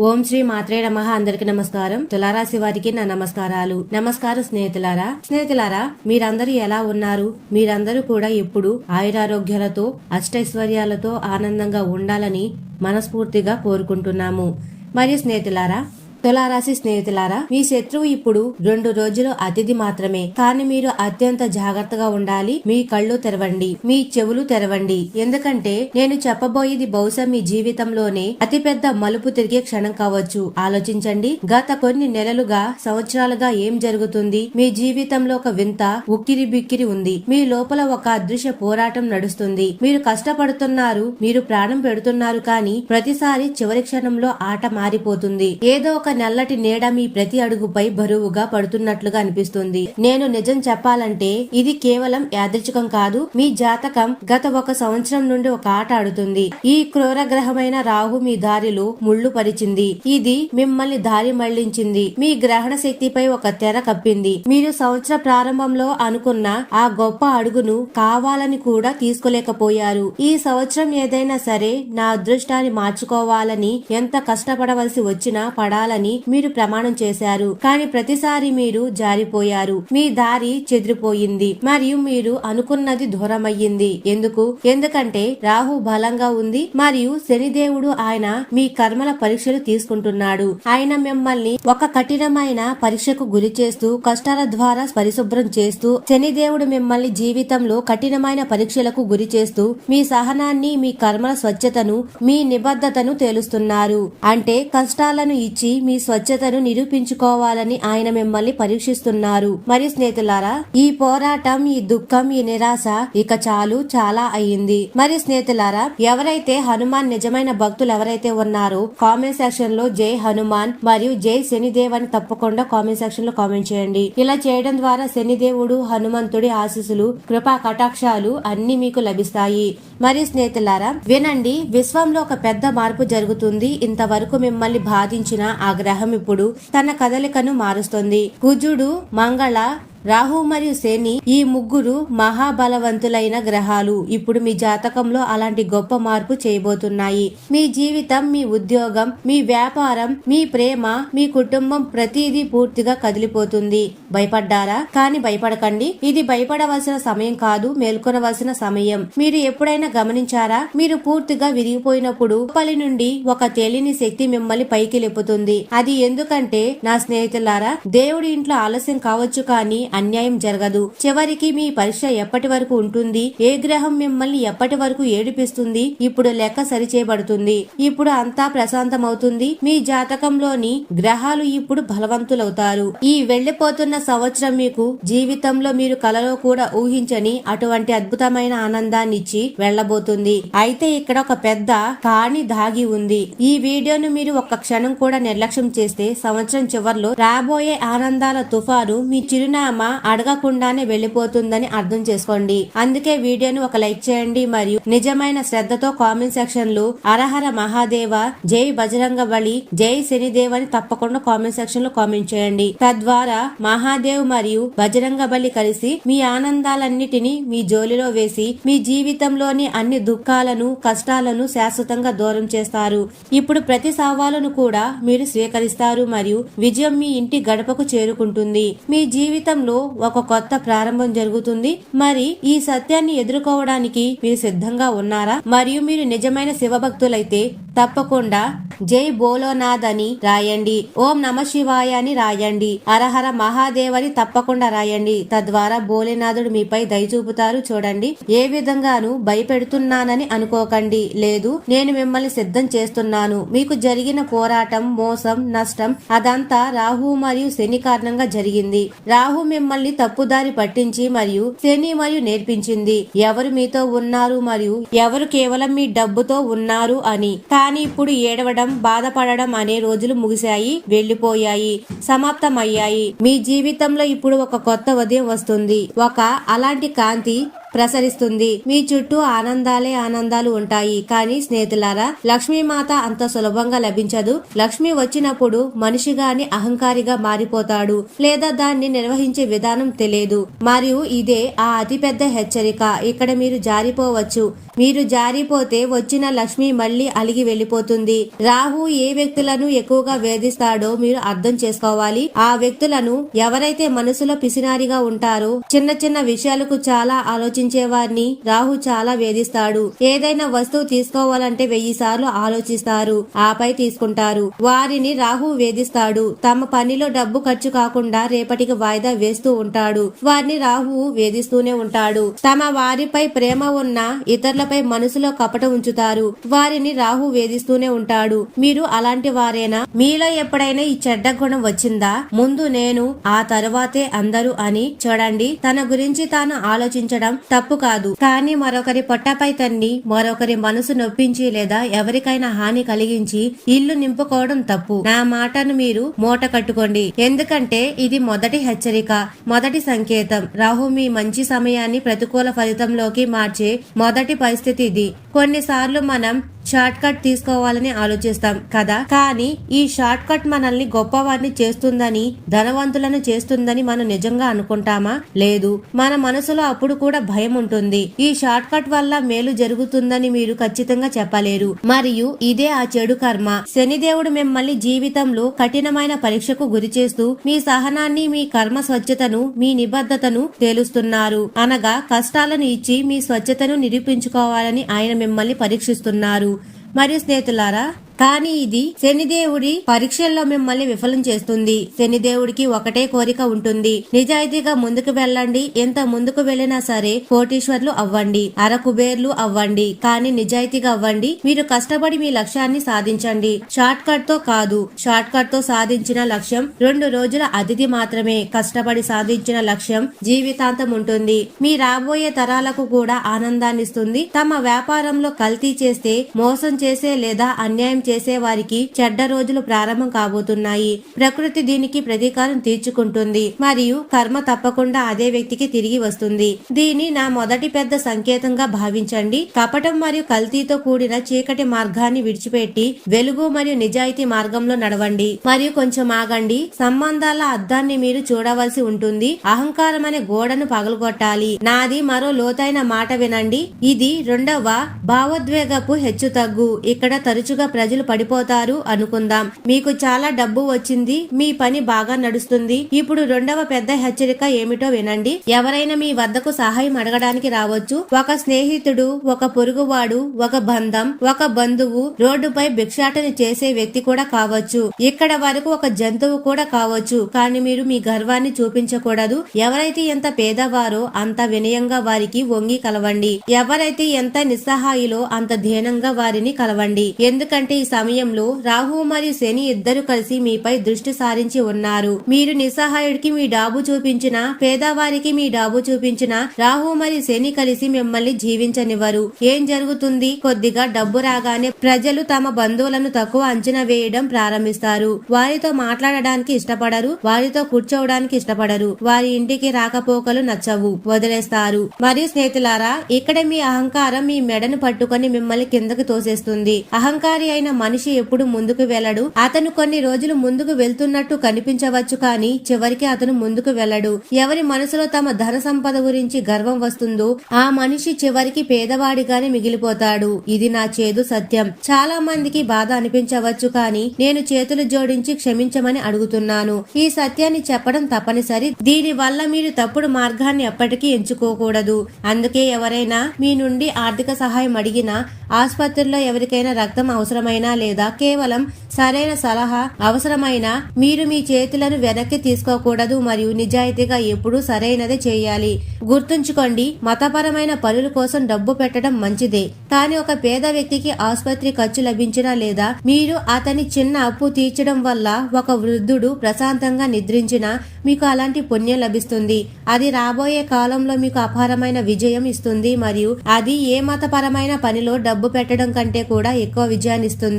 ఓం శ్రీ మాత్రే నమ. అందరికి నమస్కారం. తులారాశి వారికి నా నమస్కారాలు. నమస్కారం స్నేహితులారా. స్నేహితులారా మీరందరూ ఎలా ఉన్నారు? మీరందరూ కూడా ఇప్పుడు ఆయురారోగ్యాలతో అష్టైశ్వర్యాలతో ఆనందంగా ఉండాలని మనస్ఫూర్తిగా కోరుకుంటున్నాము. మరియు స్నేహితులారా తులారాశి స్నేహితులారా మీ శత్రువు ఇప్పుడు రెండు రోజులు అతిథి మాత్రమే. కానీ మీరు అత్యంత జాగ్రత్తగా ఉండాలి. మీ కళ్ళు తెరవండి. మీ చెవులు తెరవండి. ఎందుకంటే నేను చెప్పబోయేది బహుశా మీ జీవితంలోనే అతిపెద్ద మలుపు తిరిగే క్షణం కావచ్చు. ఆలోచించండి. గత కొన్ని నెలలుగా సంవత్సరాలుగా ఏం జరుగుతుంది? మీ జీవితంలో ఒక వింత ఉక్కిరి బిక్కిరి ఉంది. మీ లోపల ఒక అదృశ్య పోరాటం నడుస్తుంది. మీరు కష్టపడుతున్నారు. మీరు ప్రాణం పెడుతున్నారు. కానీ ప్రతిసారి చివరి క్షణంలో ఆట మారిపోతుంది. ఏదో ఒక నల్లటి నీడ మీ ప్రతి అడుగుపై బరువుగా పడుతున్నట్లుగా అనిపిస్తుంది. నేను నిజం చెప్పాలంటే ఇది కేవలం యాదృచ్ఛికం కాదు మీ జాతకం గత ఒక సంవత్సరం నుండి ఒక ఆట ఆడుతుంది. ఈ క్రూరగ్రహమైన రాహు మీ దారిలో ముళ్ళు పరిచింది. ఇది మిమ్మల్ని దారి మళ్ళించింది. మీ గ్రహణ శక్తిపై ఒక తెర కప్పింది. మీరు సంవత్సర ప్రారంభంలో అనుకున్న ఆ గొప్ప అడుగును కావాలని కూడా తీసుకోలేకపోయారు. ఈ సంవత్సరం ఏదైనా సరే నా అదృష్టాన్ని మార్చుకోవాలని ఎంత కష్టపడవలసి వచ్చినా పడాలని మీరు ప్రమాణం చేశారు. కానీ ప్రతిసారి మీరు జారిపోయారు. మీ దారి చెదిరిపోయింది. మరియు మీరు అనుకున్నది దూరమయ్యింది. ఎందుకు? ఎందుకంటే రాహు బలంగా ఉంది. మరియు శనిదేవుడు ఆయన మీ కర్మల పరీక్షలు తీసుకుంటున్నాడు. ఆయన మిమ్మల్ని ఒక కఠినమైన పరీక్షకు గురి చేస్తూ కష్టాల ద్వారా పరిశుభ్రం చేస్తూ శనిదేవుడు మిమ్మల్ని జీవితంలో కఠినమైన పరీక్షలకు గురి చేస్తూ మీ సహనాన్ని మీ కర్మల స్వచ్ఛతను మీ నిబద్ధతను తేలుస్తున్నారు. అంటే కష్టాలను ఇచ్చి మీ స్వచ్ఛతను నిరూపించుకోవాలని ఆయన మిమ్మల్ని పరీక్షిస్తున్నారు. మరియు స్నేహితులారా ఈ పోరాటం ఈ దుఃఖం ఈ నిరాశ ఇక చాలు చాలా అయ్యింది. మరి స్నేహితులారా ఎవరైతే హనుమాన్ నిజమైన భక్తులు ఎవరైతే ఉన్నారో కామెంట్ సెక్షన్లో జై హనుమాన్ మరియు జై శనిదేవ్ అని తప్పకుండా కామెంట్ సెక్షన్లో కామెంట్ చేయండి. ఇలా చేయడం ద్వారా శనిదేవుడు హనుమంతుడి ఆశీస్సులు కృపా కటాక్షాలు అన్ని మీకు లభిస్తాయి. మరి స్నేహితులారా వినండి విశ్వంలో ఒక పెద్ద మార్పు జరుగుతుంది. ఇంతవరకు మిమ్మల్ని బాధించిన ఆ గ్రహం ఇప్పుడు తన కదలికను మారుస్తుంది. కుజుడు మంగళ రాహు మరియు శని ఈ ముగ్గురు మహాబలవంతులైన గ్రహాలు. ఇప్పుడు మీ జాతకంలో అలాంటి గొప్ప మార్పు చేయబోతున్నాయి. మీ జీవితం మీ ఉద్యోగం మీ వ్యాపారం మీ ప్రేమ మీ కుటుంబం ప్రతిదీ పూర్తిగా కదిలిపోతుంది. భయపడ్డారా? కానీ భయపడకండి. ఇది భయపడవలసిన సమయం కాదు మేల్కొనవలసిన సమయం. మీరు ఎప్పుడైనా గమనించారా? మీరు పూర్తిగా విరిగిపోయినప్పుడు పలి నుండి ఒక తెలియని శక్తి మిమ్మల్ని పైకి లేపుతుంది. అది ఎందుకంటే నా స్నేహితులారా దేవుడి ఇంట్లో ఆలస్యం కావచ్చు కానీ అన్యాయం జరగదు. చివరికి మీ పరీక్ష ఎప్పటి వరకు ఉంటుంది? ఏ గ్రహం మిమ్మల్ని ఎప్పటి వరకు ఏడిపిస్తుంది? ఇప్పుడు లెక్క సరిచేయబడుతుంది. ఇప్పుడు అంతా ప్రశాంతమవుతుంది. మీ జాతకంలోని గ్రహాలు ఇప్పుడు బలవంతులవుతారు. ఈ వెళ్ళిపోతున్న సంవత్సరం మీకు జీవితంలో మీరు కలలో కూడా ఊహించని అటువంటి అద్భుతమైన ఆనందాన్ని ఇచ్చి వెళ్ళబోతుంది అయితే ఇక్కడ ఒక పెద్ద కాణి దాగి ఉంది. ఈ వీడియోను మీరు ఒక్క క్షణం కూడా నిర్లక్ష్యం చేస్తే సంవత్సరం చివర్లో రాబోయే ఆనందాల తుఫాను మీ చిరునామా అడగకుండానే వెళ్ళిపోతుందని అర్థం చేసుకోండి. అందుకే వీడియోను ఒక లైక్ చేయండి మరియు నిజమైన శ్రద్ధతో కామెంట్ సెక్షన్లో అరహర మహాదేవ జై బజరంగ బలి జై శనిదేవ్ అని తప్పకుండా కామెంట్ సెక్షన్లో కామెంట్ చేయండి. తద్వారా మహాదేవ్ మరియు బజరంగ బలి కలిసి మీ ఆనందాలన్నిటినీ మీ జోలిలో వేసి మీ జీవితంలోని అన్ని దుఃఖాలను కష్టాలను శాశ్వతంగా దూరం చేస్తారు. ఇప్పుడు ప్రతి సవాలును కూడా మీరు స్వీకరిస్తారు మరియు విజయం మీ ఇంటి గడపకు చేరుకుంటుంది. మీ జీవితంలో ఒక కొత్త ప్రారంభం జరుగుతుంది. మరి ఈ సత్యాన్ని ఎదుర్కోవడానికి మీరు సిద్ధంగా ఉన్నారా? మరియు మీరు నిజమైన శివభక్తులైతే తప్పకుండా జై బోలోనాథ్ అని రాయండి. ఓం నమ శివాయ అని రాయండి. అరహర మహాదేవ్ అని తప్పకుండా రాయండి. తద్వారా భోలేనాథుడు మీపై దయ చూపుతారు చూడండి. ఏ విధంగాను భయపెడుతున్నానని అనుకోకండి. లేదు నేను మిమ్మల్ని సిద్ధం చేస్తున్నాను. మీకు జరిగిన పోరాటం మోసం నష్టం అదంతా రాహు మరియు శని కారణంగా జరిగింది. రాహు మిమ్మల్ని తప్పుదారి పట్టించి మరియు శని మరియు నేర్పించింది. ఎవరు మీతో ఉన్నారు మరియు ఎవరు కేవలం మీ డబ్బుతో ఉన్నారు అని. కానీ ఇప్పుడు ఏడవడం బాధపడడం అనే రోజులు ముగిశాయి వెళ్ళిపోయాయి సమాప్తమయ్యాయి. మీ జీవితంలో ఇప్పుడు ఒక కొత్త ఉదయం వస్తుంది. ఒక అలాంటి కాంతి ప్రసరిస్తుంది. మీ చుట్టూ ఆనందాలే ఆనందాలు ఉంటాయి. కానీ స్నేహితులారా లక్ష్మీమాత అంత సులభంగా లభించదు. లక్ష్మి వచ్చినప్పుడు మనిషి గాని అహంకారిగా మారిపోతాడు. లేదా దాన్ని నిర్వహించే విధానం తెలియదు. మరియు ఇదే ఆ అతిపెద్ద హెచ్చరిక. ఇక్కడ మీరు జారిపోవచ్చు. మీరు జారిపోతే వచ్చిన లక్ష్మి మళ్ళీ అలిగి వెళ్ళిపోతుంది. రాహు ఏ వ్యక్తులను ఎక్కువగా వేధిస్తాడో మీరు అర్థం చేసుకోవాలి. ఆ వ్యక్తులను ఎవరైతే మనసులో పిసినారిగా ఉంటారో చిన్న చిన్న విషయాలకు చాలా ఆలోచి వారిని రాహు చాలా వేధిస్తాడు. ఏదైనా వస్తువు తీసుకోవాలంటే వెయ్యి సార్లు ఆలోచిస్తారు. ఆపై తీసుకుంటారు. వారిని రాహు వేధిస్తాడు. తమ పనిలో డబ్బు ఖర్చు కాకుండా రేపటికి వాయిదా వేస్తూ ఉంటాడు. వారిని రాహువు వేధిస్తూనే ఉంటాడు. తమ వారిపై ప్రేమ ఉన్న ఇతరులపై మనసులో కపట ఉంచుతారు. వారిని రాహు వేధిస్తూనే ఉంటాడు. మీరు అలాంటి వారేనా? మీలో ఎప్పుడైనా ఈ చెడ్డ గుణం వచ్చిందా? ముందు నేను ఆ తరువాతే అందరూ అని చూడండి. తన గురించి తాను ఆలోచించడం తప్పు కాదు. కానీ మరొకరి పొట్టపై తన్ని మరొకరి మనసు నొప్పించి లేదా ఎవరికైనా హాని కలిగించి ఇల్లు నింపుకోవడం తప్పు. నా మాటను మీరు మూట కట్టుకోండి. ఎందుకంటే ఇది మొదటి హెచ్చరిక మొదటి సంకేతం. రాహు మీ మంచి సమయాన్ని ప్రతికూల ఫలితంలోకి మార్చే మొదటి పరిస్థితి ఇది. కొన్నిసార్లు మనం షార్ట్ కట్ తీసుకోవాలని ఆలోచిస్తాం కదా? కానీ ఈ షార్ట్ కట్ మనల్ని గొప్పవారిని చేస్తుందని ధనవంతులను చేస్తుందని మనం నిజంగా అనుకుంటామా? లేదు. మన మనసులో అప్పుడు కూడా భయం ఉంటుంది ఈ షార్ట్ కట్ వల్ల మేలు జరుగుతుందని మీరు ఖచ్చితంగా చెప్పలేరు. మరియు ఇదే ఆ చెడు కర్మ. శనిదేవుడు మిమ్మల్ని జీవితంలో కఠినమైన పరీక్షకు గురి చేస్తూ మీ సహనాన్ని మీ కర్మ స్వచ్ఛతను మీ నిబద్ధతను తేలుస్తున్నారు. అనగా కష్టాలను ఇచ్చి మీ స్వచ్ఛతను నిరూపించుకోవాలని ఆయన మిమ్మల్ని పరీక్షిస్తున్నారు. మరియు స్నేహితులారా కానీ ఇది శనిదేవుడి పరీక్షల్లో మిమ్మల్ని విఫలం చేస్తుంది. శనిదేవుడికి ఒకటే కోరిక ఉంటుంది. నిజాయితీగా ముందుకు వెళ్ళండి. ఎంత ముందుకు వెళ్ళినా సరే కోటీశ్వర్లు అవ్వండి. అరకుబేర్లు అవ్వండి. కానీ నిజాయితీగా అవ్వండి. మీరు కష్టపడి మీ లక్ష్యాన్ని సాధించండి. షార్ట్ కట్తో కాదు. షార్ట్ కట్తో సాధించిన లక్ష్యం రెండు రోజుల అతిథి మాత్రమే. కష్టపడి సాధించిన లక్ష్యం జీవితాంతం ఉంటుంది. మీ రాబోయే తరాలకు కూడా ఆనందాన్నిస్తుంది. తమ వ్యాపారంలో కల్తీ చేస్తే మోసం చేసే లేదా అన్యాయం చేసే వారికి చెడ్డ రోజులు ప్రారంభం కాబోతున్నాయి. ప్రకృతి దీనికి ప్రతీకారం తీర్చుకుంటుంది. మరియు కర్మ తప్పకుండా అదే వ్యక్తికి తిరిగి వస్తుంది. దీని నా మొదటి పెద్ద సంకేతంగా భావించండి. కపటం మరియు కల్తీతో కూడిన చీకటి మార్గాన్ని విడిచిపెట్టి వెలుగు మరియు నిజాయితీ మార్గంలో నడవండి. మరియు కొంచెం ఆగండి. సంబంధాల అద్దాన్ని మీరు చూడవలసి ఉంటుంది. అహంకారం అనే గోడను పగలగొట్టాలి. నాది మరో లోతైన మాట వినండి. ఇది రెండవ భావోద్వేగపు హెచ్చు తగ్గు ఇక్కడ తరచుగా ప్రజలు పడిపోతారు అనుకుందాం. మీకు చాలా డబ్బు వచ్చింది మీ పని బాగా నడుస్తుంది. ఇప్పుడు రెండవ పెద్ద హెచ్చరిక ఏమిటో వినండి. ఎవరైనా మీ వద్దకు సహాయం అడగడానికి రావచ్చు. ఒక స్నేహితుడు ఒక పొరుగువాడు ఒక బంధం ఒక బంధువు రోడ్డుపై భిక్షాటన చేసే వ్యక్తి కూడా కావచ్చు. ఇక్కడ వరకు ఒక జంతువు కూడా కావచ్చు. కానీ మీరు మీ గర్వాన్ని చూపించకూడదు. ఎవరైతే ఎంత పేదవారో అంత వినయంగా వారికి వంగి కలవండి. ఎవరైతే ఎంత నిస్సహాయిలో అంత ధీనంగా వారిని కలవండి. ఎందుకంటే ఈ సమయంలో రాహు మరియు శని ఇద్దరు కలిసి మీపై దృష్టి సారించి ఉన్నారు. మీరు నిస్సహాయుడికి మీ డాబు చూపించిన పేదవారికి మీ డాబు చూపించిన రాహు మరియు శని కలిసి మిమ్మల్ని జీవించనివ్వరు. ఏం జరుగుతుంది? కొద్దిగా డబ్బు రాగానే ప్రజలు తమ బంధువులను తక్కువ అంచనా వేయడం ప్రారంభిస్తారు. వారితో మాట్లాడడానికి ఇష్టపడరు వారితో కూర్చోవడానికి ఇష్టపడరు. వారి ఇంటికి రాకపోకలు నచ్చవు వదిలేస్తారు. మరియు స్నేహితులారా ఇక్కడ మీ అహంకారం మీ మెడను పట్టుకొని మిమ్మల్ని కిందకు తోసేస్తుంది. అహంకారి అయిన మనిషి ఎప్పుడు ముందుకు వెళ్ళడు. అతను కొన్ని రోజులు ముందుకు వెళ్తున్నట్టు కనిపించవచ్చు కానీ చివరికి అతను ముందుకు వెళ్ళడు. ఎవరి మనసులో తమ ధన సంపద గురించి గర్వం వస్తుందో ఆ మనిషి చివరికి పేదవాడిగానే మిగిలిపోతాడు. ఇది నా చేదు సత్యం. చాలా మందికి బాధ అనిపించవచ్చు కానీ నేను చేతులు జోడించి క్షమించమని అడుగుతున్నాను. ఈ సత్యాన్ని చెప్పడం తప్పనిసరి. దీని వల్ల మీరు తప్పుడు మార్గాన్ని ఎప్పటికీ ఎంచుకోకూడదు. అందుకే ఎవరైనా మీ నుండి ఆర్థిక సహాయం అడిగినా ఆసుపత్రిలో ఎవరికైనా రక్తం అవసరమైన లేదా? కేవలం సరైన సలహా అవసరమైన మీరు మీ చేతులను వెనక్కి తీసుకోకూడదు మరియు నిజాయితీగా ఎప్పుడూ సరైనదే చేయాలి. గుర్తుంచుకోండి మతపరమైన పనుల కోసం డబ్బు పెట్టడం మంచిదే. కానీ ఒక పేద వ్యక్తికి ఆసుపత్రి ఖర్చు లభించినా లేదా మీరు అతని చిన్న అప్పు తీర్చడం వల్ల ఒక వృద్ధుడు ప్రశాంతంగా నిద్రించినా మీకు అలాంటి పుణ్యం లభిస్తుంది. అది రాబోయే కాలంలో మీకు అపారమైన విజయం ఇస్తుంది మరియు అది ఏ మతపరమైన పనిలో డబ్బు పెట్టడం కంటే కూడా ఎక్కువ విజయాన్ని ఇస్తుంది.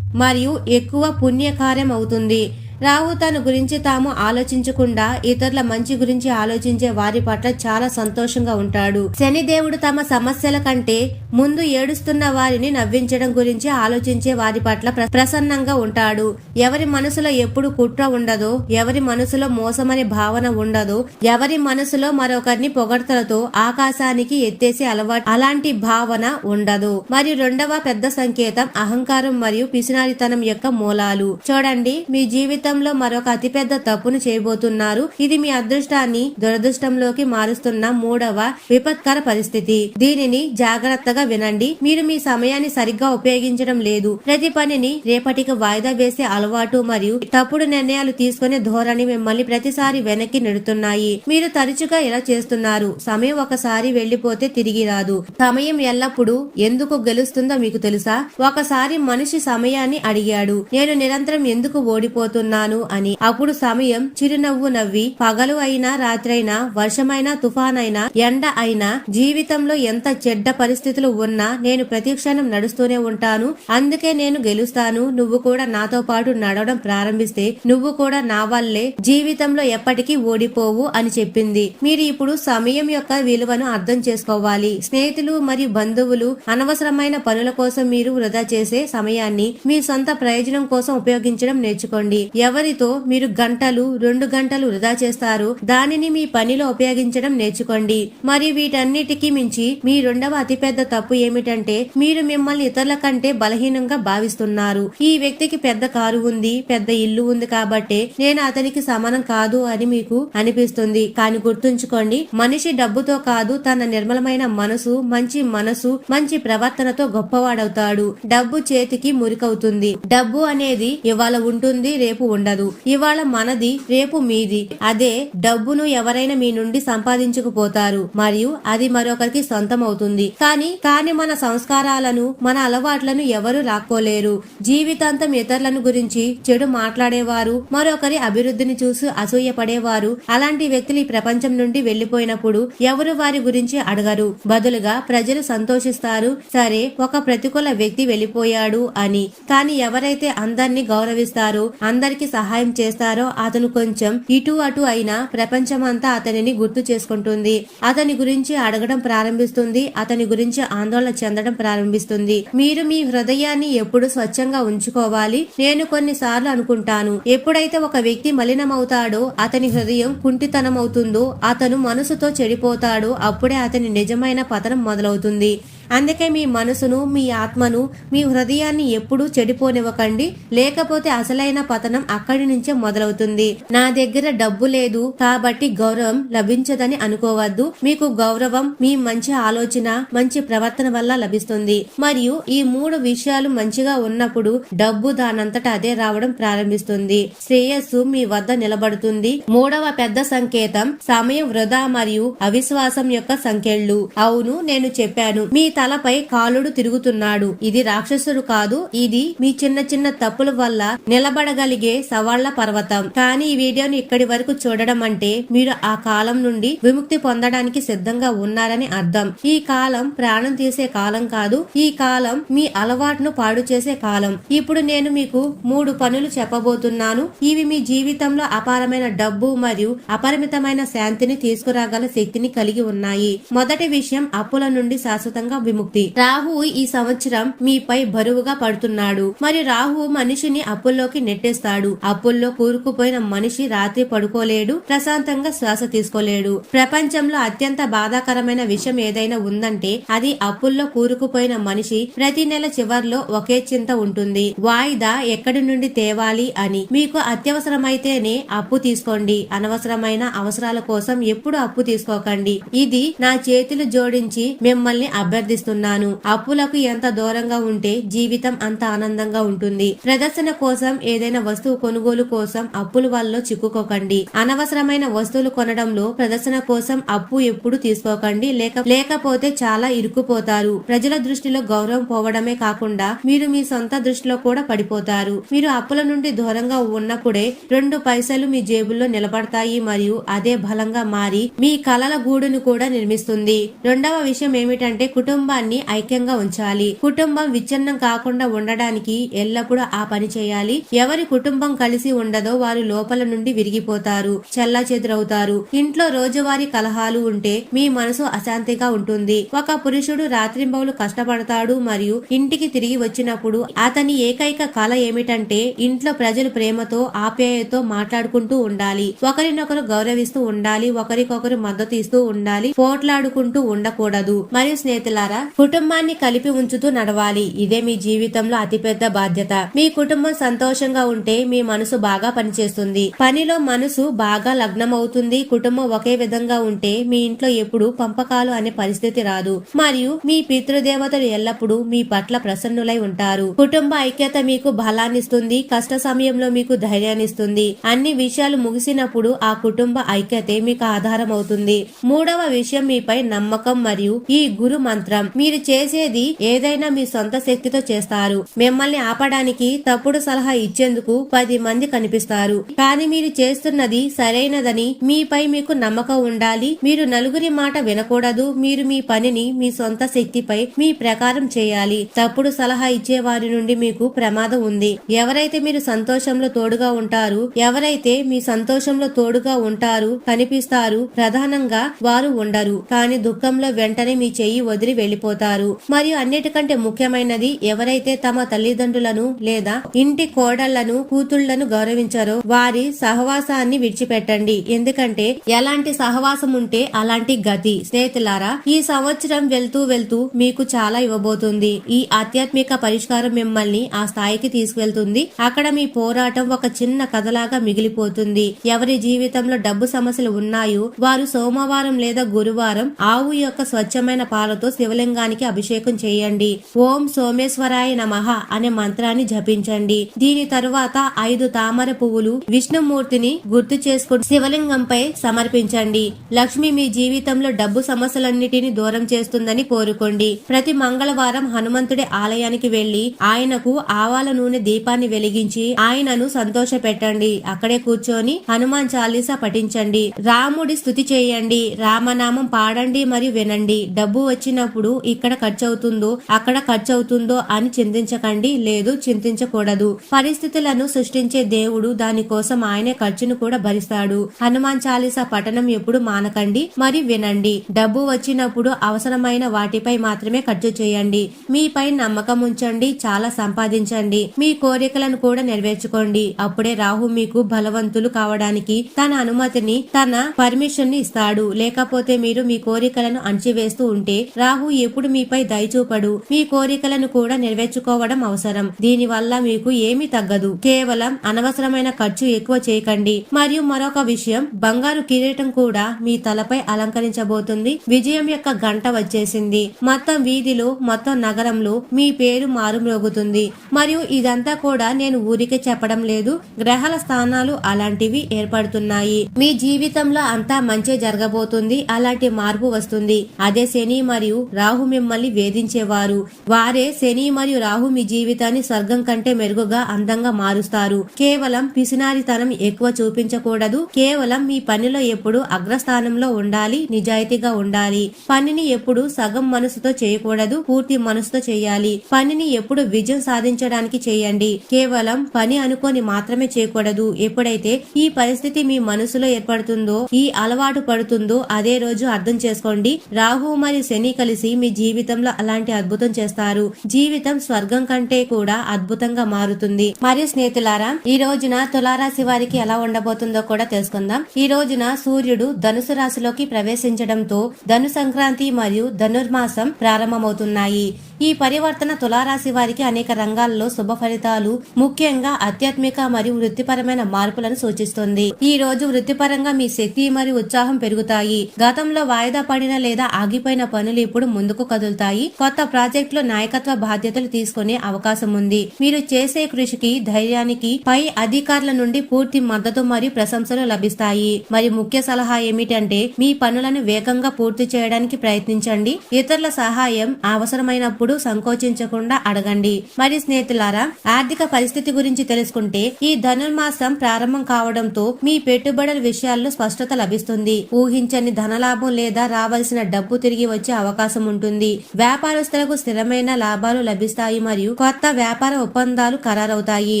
మరియు ఎక్కువ పుణ్యకార్యం అవుతుంది రాహు తన గురించి తాము ఆలోచించకుండా ఇతరుల మంచి గురించి ఆలోచించే వారి పట్ల చాలా సంతోషంగా ఉంటాడు. శనిదేవుడు తమ సమస్యల కంటే ముందు ఏడుస్తున్న వారిని నవ్వించడం గురించి ఆలోచించే వారి పట్ల ప్ర- ప్రసన్నంగా ఉంటాడు. ఎవరి మనసులో ఎప్పుడు కుట్ర ఉండదో ఎవరి మనసులో మోసమనే భావన ఉండదు ఎవరి మనసులో మరొకరిని పొగడ్తలతో ఆకాశానికి ఎత్తేసే అలవాటు అలాంటి భావన ఉండదు. మరియు రెండవ పెద్ద సంకేతం అహంకారం మరియు పిసినారితనం యొక్క మూలాలు. చూడండి మీ జీవితం జీవితంలో మరొక అతిపెద్ద తప్పును చేయబోతున్నారు. ఇది మీ అదృష్టాన్ని దురదృష్టంలోకి మారుస్తున్న మూడవ విపత్కర పరిస్థితి. దీనిని జాగ్రత్తగా వినండి. మీరు మీ సమయాన్ని సరిగ్గా ఉపయోగించడం లేదు. ప్రతి పనిని రేపటికి వాయిదా వేసే అలవాటు మరియు తప్పుడు నిర్ణయాలు తీసుకునే ధోరణి మిమ్మల్ని ప్రతిసారి వెనక్కి నెడుతున్నాయి. మీరు తరచుగా ఇలా చేస్తున్నారు. సమయం ఒకసారి వెళ్ళిపోతే తిరిగి రాదు. సమయం ఎల్లప్పుడూ ఎందుకు గెలుస్తుందో మీకు తెలుసా? ఒకసారి మనిషి సమయాన్ని అడిగాడు. నేను నిరంతరం ఎందుకు ఓడిపోతున్నా? ఓడిపోతున్నాను అని. అప్పుడు సమయం చిరునవ్వు నవ్వి పగలు అయినా రాత్రైనా వర్షమైనా తుఫానైనా ఎండ అయినా జీవితంలో ఎంత చెడ్డ పరిస్థితులు ఉన్నా నేను ప్రతి క్షణం నడుస్తూనే ఉంటాను. అందుకే నేను గెలుస్తాను. నువ్వు కూడా నాతో పాటు నడవడం ప్రారంభిస్తే నువ్వు కూడా నా వల్లే జీవితంలో ఎప్పటికీ ఓడిపోవు అని చెప్పింది. మీరు ఇప్పుడు సమయం యొక్క విలువను అర్థం చేసుకోవాలి. స్నేహితులు మరియు బంధువులు అనవసరమైన పనుల కోసం మీరు వృధా చేసే సమయాన్ని మీ సొంత ప్రయోజనం కోసం ఉపయోగించడం నేర్చుకోండి. ఎవరితో మీరు గంటలు రెండు గంటలు వృధా చేస్తారు దానిని మీ పనిలో ఉపయోగించడం నేర్చుకోండి. మరి వీటన్నిటికీ మించి మీ రెండవ అతిపెద్ద తప్పు ఏమిటంటే మీరు మిమ్మల్ని ఇతరుల కంటే బలహీనంగా భావిస్తున్నారు. ఈ వ్యక్తికి పెద్ద కారు ఉంది పెద్ద ఇల్లు ఉంది కాబట్టి నేను అతనికి సమానం కాదు అని మీకు అనిపిస్తుంది. కానీ గుర్తుంచుకోండి మనిషి డబ్బుతో కాదు తన నిర్మలమైన మనసు మంచి మనసు మంచి ప్రవర్తనతో గొప్పవాడవుతాడు. డబ్బు చేతికి మురికవుతుంది. డబ్బు అనేది ఇవాళ ఉంటుంది రేపు ఉండదు. ఇవాళ మనది రేపు మీది. అదే డబ్బును ఎవరైనా మీ నుండి సంపాదించుకుపోతారు. మరియు అది మరొకరికి సొంతం అవుతుంది కానీ కానీ మన సంస్కారాలను మన అలవాట్లను ఎవరు లాక్కోలేరు. జీవితాంతం ఇతరులను గురించి చెడు మాట్లాడేవారు మరొకరి అభివృద్ధిని చూసి అసూయపడేవారు. అలాంటి వ్యక్తులు ఈ ప్రపంచం నుండి వెళ్ళిపోయినప్పుడు ఎవరు వారి గురించి అడగరు. బదులుగా ప్రజలు సంతోషిస్తారు. సరే ఒక ప్రతికూల వ్యక్తి వెళ్ళిపోయాడు అని. కానీ ఎవరైతే అందరినీ గౌరవిస్తారో అందరికి సహాయం చేస్తారో అతను కొంచెం ఇటు అటు అయినా ప్రపంచమంతా అతనిని గుర్తు చేసుకుంటుంది. అతని గురించి అడగడం ప్రారంభిస్తుంది. అతని గురించి ఆందోళన చెందడం ప్రారంభిస్తుంది. మీరు మీ హృదయాన్ని ఎప్పుడు స్వచ్ఛంగా ఉంచుకోవాలి. నేను కొన్నిసార్లు అనుకుంటాను. ఎప్పుడైతే ఒక వ్యక్తి మలినమవుతాడో అతని హృదయం కుంటితనమవుతుందో అతను మనసుతో చెడిపోతాడో అప్పుడే అతని నిజమైన పతనం మొదలవుతుంది. అందుకే మీ మనసును మీ ఆత్మను మీ హృదయాన్ని ఎప్పుడూ చెడిపోనివ్వకండి. లేకపోతే అసలైన పతనం అక్కడి నుంచే మొదలవుతుంది. నా దగ్గర డబ్బు లేదు కాబట్టి గౌరవం లభించదని అనుకోవద్దు. మీకు గౌరవం మీ మంచి ఆలోచన మంచి ప్రవర్తన వల్ల లభిస్తుంది. మరియు ఈ మూడు విషయాలు మంచిగా ఉన్నప్పుడు డబ్బు దానంతట అదే రావడం ప్రారంభిస్తుంది. శ్రేయస్సు మీ వద్ద నిలబడుతుంది. మూడవ పెద్ద సంకేతం సమయం వృధా మరియు అవిశ్వాసం యొక్క సంఖ్యలు. అవును నేను చెప్పాను. మీ తలపై కాలుడు తిరుగుతున్నాడు. ఇది రాక్షసుడు కాదు ఇది మీ చిన్న చిన్న తప్పుల వల్ల నిలబడగలిగే సవాళ్ళ పర్వతం. కానీ ఈ వీడియోని ఇక్కడి వరకు చూడడం అంటే మీరు ఆ కాలం నుండి విముక్తి పొందడానికి సిద్ధంగా ఉన్నారని అర్థం. ఈ కాలం ప్రాణం తీసే కాలం కాదు ఈ కాలం మీ అలవాటును పాడు చేసే కాలం. ఇప్పుడు నేను మీకు మూడు పనులు చెప్పబోతున్నాను. ఇవి మీ జీవితంలో అపారమైన డబ్బు మరియు అపరిమితమైన శాంతిని తీసుకురాగల శక్తిని కలిగి ఉన్నాయి. మొదటి విషయం అప్పుల నుండి శాశ్వతంగా విముక్తి రాహు ఈ సంవత్సరం మీపై బరువుగా పడుతున్నాడు. మరి రాహు మనిషిని అప్పుల్లోకి నెట్టేస్తాడు. అప్పుల్లో కూరుకుపోయిన మనిషి రాత్రి పడుకోలేడు ప్రశాంతంగా శ్వాస తీసుకోలేడు. ప్రపంచంలో అత్యంత బాధాకరమైన విషయం ఏదైనా ఉందంటే అది అప్పుల్లో కూరుకుపోయిన మనిషి ప్రతి నెల చివర్లో ఒకే చింత ఉంటుంది. వాయిదా ఎక్కడి నుండి తేవాలి అని. మీకు అత్యవసరమైతేనే అప్పు తీసుకోండి. అనవసరమైన అవసరాల కోసం ఎప్పుడు అప్పు తీసుకోకండి. ఇది నా చేతులు జోడించి మిమ్మల్ని అభ్యర్థి అభ్యర్థిస్తున్నాను అప్పులకు ఎంత దూరంగా ఉంటే జీవితం అంత ఆనందంగా ఉంటుంది. ప్రదర్శన కోసం ఏదైనా వస్తువు కొనుగోలు కోసం అప్పుల వల్ల చిక్కుకోకండి. అనవసరమైన వస్తువులు కొనడంలో ప్రదర్శన కోసం అప్పు ఎప్పుడు తీసుకోకండి. లేక లేకపోతే చాలా ఇరుక్కుపోతారు. ప్రజల దృష్టిలో గౌరవం పోవడమే కాకుండా మీరు మీ సొంత దృష్టిలో కూడా పడిపోతారు. మీరు అప్పుల నుండి దూరంగా ఉన్నప్పుడే రెండు పైసలు మీ జేబుల్లో నిలబడతాయి మరియు అదే బలంగా మారి మీ కలల గూడును కూడా నిర్మిస్తుంది. రెండవ విషయం ఏమిటంటే కుటుంబ కుటుంబాన్ని ఐక్యంగా ఉంచాలి. కుటుంబం విచ్ఛిన్నం కాకుండా ఉండడానికి ఎల్లప్పుడూ ఆ పని చేయాలి. ఎవరి కుటుంబం కలిసి ఉండదో వారు లోపల నుండి విరిగిపోతారు చల్లా చెదురవుతారు ఇంట్లో రోజువారీ కలహాలు ఉంటే మీ మనసు అశాంతిగా ఉంటుంది. ఒక పురుషుడు రాత్రింబవులు కష్టపడతాడు మరియు ఇంటికి తిరిగి వచ్చినప్పుడు అతని ఏకైక కళ ఏమిటంటే ఇంట్లో ప్రజలు ప్రేమతో ఆప్యాయతో మాట్లాడుకుంటూ ఉండాలి. ఒకరినొకరు గౌరవిస్తూ ఉండాలి. ఒకరికొకరు మద్దతు ఇస్తూ ఉండాలి. పోట్లాడుకుంటూ ఉండకూడదు. మరియు స్నేహితులారా కుటుంబాన్ని కలిపి ఉంచుతూ నడవాలి. ఇదే మీ జీవితంలో అతిపెద్ద బాధ్యత. మీ కుటుంబం సంతోషంగా ఉంటే మీ మనసు బాగా పనిచేస్తుంది. పనిలో మనసు బాగా లగ్నం అవుతుంది కుటుంబం ఒకే విధంగా ఉంటే మీ ఇంట్లో ఎప్పుడు పంపకాలు అనే పరిస్థితి రాదు. మరియు మీ పితృదేవతలు ఎల్లప్పుడూ మీ పట్ల ప్రసన్నులై ఉంటారు. కుటుంబ ఐక్యత మీకు బలాన్నిస్తుంది కష్ట సమయంలో మీకు ధైర్యాన్నిస్తుంది అన్ని విషయాలు ముగిసినప్పుడు ఆ కుటుంబ ఐక్యతే మీకు ఆధారం అవుతుంది మూడవ విషయం మీపై నమ్మకం మరియు ఈ గురు మంత్రం. మీరు చేసేది ఏదైనా మీ సొంత శక్తితో చేస్తారు. మిమ్మల్ని ఆపడానికి తప్పుడు సలహా ఇచ్చేందుకు పది మంది కనిపిస్తారు. కానీ మీరు చేస్తున్నది సరైనదని మీపై మీకు నమ్మకం ఉండాలి. మీరు నలుగురి మాట వినకూడదు. మీరు మీ పనిని మీ సొంత శక్తిపై మీ ప్రకారం చేయాలి. తప్పుడు సలహా ఇచ్చే వారి నుండి మీకు ప్రమాదం ఉంది. ఎవరైతే మీరు సంతోషంలో తోడుగా ఉంటారు ఎవరైతే మీ సంతోషంలో తోడుగా ఉంటారు కనిపిస్తారు ప్రధానంగా వారు ఉండరు. కానీ దుఃఖంలో వెంటనే మీ చెయ్యి వదిలి వెళ్ళిపోతారు మరియు అన్నిటికంటే ముఖ్యమైనది ఎవరైతే తమ తల్లిదండ్రులను లేదా ఇంటి కోడళ్ళను కూతుళ్ళను గౌరవించారో వారి సహవాసాన్ని విడిచిపెట్టండి. ఎందుకంటే ఎలాంటి సహవాసం ఉంటే అలాంటి గతి. స్నేహితులారా ఈ సంవత్సరం వెళ్తూ వెళ్తూ మీకు చాలా ఇవ్వబోతుంది. ఈ ఆధ్యాత్మిక పరిష్కారం మిమ్మల్ని ఆ స్థాయికి తీసుకువెళ్తుంది. అక్కడ మీ పోరాటం ఒక చిన్న కథలాగా మిగిలిపోతుంది. ఎవరి జీవితంలో డబ్బు సమస్యలు ఉన్నాయో వారు సోమవారం లేదా గురువారం ఆవు యొక్క స్వచ్ఛమైన పాలతో శివలింగానికి అభిషేకం చేయండి. ఓం సోమేశ్వరాయ నమః అనే మంత్రాన్ని జపించండి. దీని తరువాత ఐదు తామర పువ్వులు విష్ణుమూర్తిని గుర్తు చేసుకుని శివలింగంపై సమర్పించండి. లక్ష్మి మీ జీవితంలో డబ్బు సమస్యలన్నిటిని దూరం చేస్తుందని కోరుకోండి. ప్రతి మంగళవారం హనుమంతుడి ఆలయానికి వెళ్ళి ఆయనకు ఆవాల నూనె దీపాన్ని వెలిగించి ఆయనను సంతోష పెట్టండి అక్కడే కూర్చొని హనుమాన్ చాలీసా పఠించండి. రాముడి స్థుతి చేయండి. రామనామం పాడండి మరియు వినండి. డబ్బు వచ్చినప్పుడు ఇక్కడ ఖర్చు అవుతుందో అక్కడ ఖర్చు అవుతుందో అని చింతించకండి. లేదు చింతించకూడదు. పరిస్థితులను సృష్టించే దేవుడు దానికోసం ఆయనే ఖర్చును కూడా భరిస్తాడు. హనుమాన్ చాలీసా పఠనం ఎప్పుడు మానకండి మరి వినండి. డబ్బు వచ్చినప్పుడు అవసరమైన వాటిపై మాత్రమే ఖర్చు చేయండి. మీపై నమ్మకం ఉంచండి చాలా సంపాదించండి. మీ కోరికలను కూడా నెరవేర్చుకోండి. అప్పుడే రాహు మీకు బలవంతులు కావడానికి తన అనుమతిని తన పర్మిషన్ని ఇస్తాడు. లేకపోతే మీరు మీ కోరికలను అణచివేస్తూ ఉంటే రాహు ఎప్పుడు మీపై దయచూపడు మీ కోరికలను కూడా నెరవేర్చుకోవడం అవసరం. దీని వల్ల మీకు ఏమీ తగ్గదు. కేవలం అనవసరమైన ఖర్చు ఎక్కువ చేయకండి. మరియు మరొక విషయం బంగారు కిరీటం కూడా మీ తలపై అలంకరించబోతుంది. విజయం యొక్క గంట వచ్చేసింది. మొత్తం వీధిలో మొత్తం నగరంలో మీ పేరు మారుమ్రోగుతుంది. మరియు ఇదంతా కూడా నేను ఊరికే చెప్పడం లేదు. గ్రహాల స్థానాలు అలాంటివి ఏర్పడుతున్నాయి. మీ జీవితంలో అంతా మంచి జరగబోతుంది. అలాంటి మార్పు వస్తుంది. అదే శని మరియు రాహు మిమ్మల్ని వేధించేవారు. వారే శని మరియు రాహు మీ జీవితాన్ని స్వర్గం కంటే మెరుగుగా అందంగా మారుస్తారు. కేవలం పిసినారితనం ఎక్కువ చూపించకూడదు. కేవలం మీ పనిలో ఎప్పుడు అగ్రస్థానంలో ఉండాలి నిజాయితీగా ఉండాలి. పనిని ఎప్పుడు సగం మనసుతో చేయకూడదు పూర్తి మనసుతో చేయాలి. పనిని ఎప్పుడు విజయం సాధించడానికి చేయండి. కేవలం పని అనుకొని మాత్రమే చేయకూడదు. ఎప్పుడైతే ఈ పరిస్థితి మీ మనసులో ఏర్పడుతుందో ఈ అలవాటు పడుతుందో అదే రోజు అర్థం చేసుకోండి. రాహు మరియు శని కలిసి మీ జీవితంలో అలాంటి అద్భుతం చేస్తారు. జీవితం స్వర్గం కంటే కూడా అద్భుతంగా మారుతుంది. మరియు స్నేహితులారా ఈ రోజున తులారాశి వారికి ఎలా ఉండబోతుందో కూడా తెలుసుకుందాం. ఈ రోజున సూర్యుడు ధనుసు రాశిలోకి ప్రవేశించడంతో ధను సంక్రాంతి మరియు ధనుర్మాసం ప్రారంభమవుతున్నాయి. ఈ పరివర్తన తులారాశి వారికి అనేక రంగాల్లో శుభ ఫలితాలు ముఖ్యంగా ఆధ్యాత్మిక మరియు వృత్తిపరమైన మార్పులను సూచిస్తుంది. ఈ రోజు వృత్తిపరంగా మీ శక్తి మరియు ఉత్సాహం పెరుగుతాయి. గతంలో వాయిదా పడిన లేదా ఆగిపోయిన పనులు ఇప్పుడు ముందుకు కదులుతాయి. కొత్త ప్రాజెక్టులో నాయకత్వ బాధ్యతలు తీసుకునే అవకాశం ఉంది. మీరు చేసే కృషికి ధైర్యానికి పై అధికారుల నుండి పూర్తి మద్దతు మరియు ప్రశంసలు లభిస్తాయి. మరి ముఖ్య సలహా ఏమిటంటే మీ పనులను వేగంగా పూర్తి చేయడానికి ప్రయత్నించండి. ఇతరుల సహాయం అవసరమైనప్పుడు ఎప్పుడూ సంకోచించకుండా అడగండి. మరి స్నేహితులారా ఆర్థిక పరిస్థితి గురించి తెలుసుకుంటే ఈ ధనుర్మాసం ప్రారంభం కావడంతో మీ పెట్టుబడుల విషయాల్లో స్పష్టత లభిస్తుంది. ఊహించని ధనలాభం లేదా రావాల్సిన డబ్బు తిరిగి వచ్చే అవకాశం ఉంటుంది. వ్యాపారస్తులకు స్థిరమైన లాభాలు లభిస్తాయి మరియు కొత్త వ్యాపార ఒప్పందాలు ఖరారవుతాయి.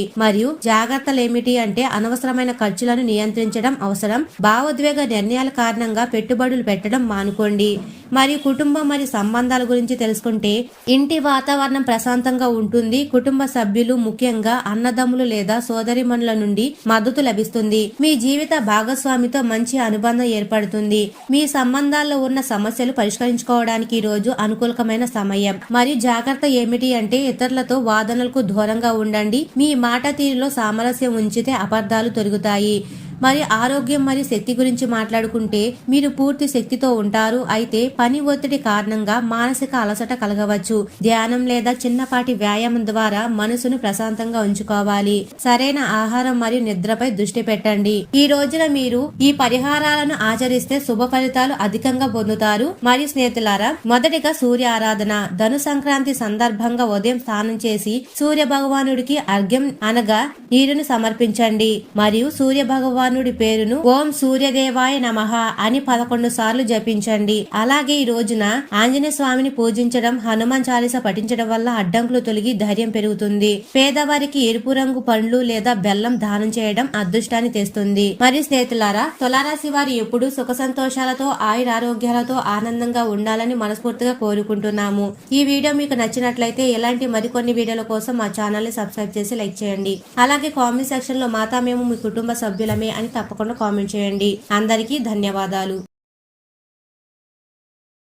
మరియు జాగ్రత్తలు ఏమిటి అంటే అనవసరమైన ఖర్చులను నియంత్రించడం అవసరం. భావోద్వేగ నిర్ణయాల కారణంగా పెట్టుబడులు పెట్టడం మానుకోండి. మరియు కుటుంబం మరియు సంబంధాల గురించి తెలుసుకుంటే ఇంటి వాతావరణం ప్రశాంతంగా ఉంటుంది. కుటుంబ సభ్యులు ముఖ్యంగా అన్నదమ్ములు లేదా సోదరిమణుల నుండి మద్దతు లభిస్తుంది. మీ జీవిత భాగస్వామితో మంచి అనుబంధం ఏర్పడుతుంది. మీ సంబంధాల్లో ఉన్న సమస్యలు పరిష్కరించుకోవడానికి ఈ రోజు అనుకూలకమైన సమయం. మరియు జాగ్రత్త ఏమిటి అంటే ఇతరులతో వాదనలకు దూరంగా ఉండండి. మీ మాట తీరులో సామరస్యం ఉంచితే అబద్ధాలు తొలుగుతాయి. మరి ఆరోగ్యం మరియు శక్తి గురించి మాట్లాడుకుంటే మీరు పూర్తి శక్తితో ఉంటారు. అయితే పని ఒత్తిడి కారణంగా మానసిక అలసట కలగవచ్చు. ధ్యానం లేదా చిన్నపాటి వ్యాయామం ద్వారా మనసును ప్రశాంతంగా ఉంచుకోవాలి. సరైన ఆహారం మరియు నిద్రపై దృష్టి పెట్టండి. ఈ రోజున మీరు ఈ పరిహారాలను ఆచరిస్తే శుభ ఫలితాలు అధికంగా పొందుతారు. మరియు స్నేహితులారా మొదటిగా సూర్య ఆరాధన. ధను సంక్రాంతి సందర్భంగా ఉదయం స్నానం చేసి సూర్య భగవానుడికి అర్ఘ్యం అనగా నీరును సమర్పించండి. మరియు సూర్య భగవాన్ భగవానుడి పేరును ఓం సూర్యదేవాయ నమ అని పదకొండు సార్లు జపించండి. అలాగే ఈ రోజున ఆంజనేయ స్వామిని పూజించడం హనుమాన్ చాలీస పఠించడం వల్ల అడ్డంకులు తొలగి ధైర్యం పెరుగుతుంది. పేదవారికి ఎరుపు రంగు పండ్లు లేదా బెల్లం దానం చేయడం అదృష్టాన్ని తెస్తుంది. మరి స్నేహితులారా తులారాశి వారు ఎప్పుడు సుఖ సంతోషాలతో ఆయురారోగ్యాలతో ఆనందంగా ఉండాలని మనస్ఫూర్తిగా కోరుకుంటున్నాము. ఈ వీడియో మీకు నచ్చినట్లయితే ఇలాంటి మరికొన్ని వీడియోల కోసం మా ఛానల్ని సబ్స్క్రైబ్ చేసి లైక్ చేయండి. అలాగే కామెంట్ సెక్షన్లో మాతా మేము మీ కుటుంబ సభ్యులమే అని తప్పకుండా కామెంట్ చేయండి. అందరికీ ధన్యవాదాలు.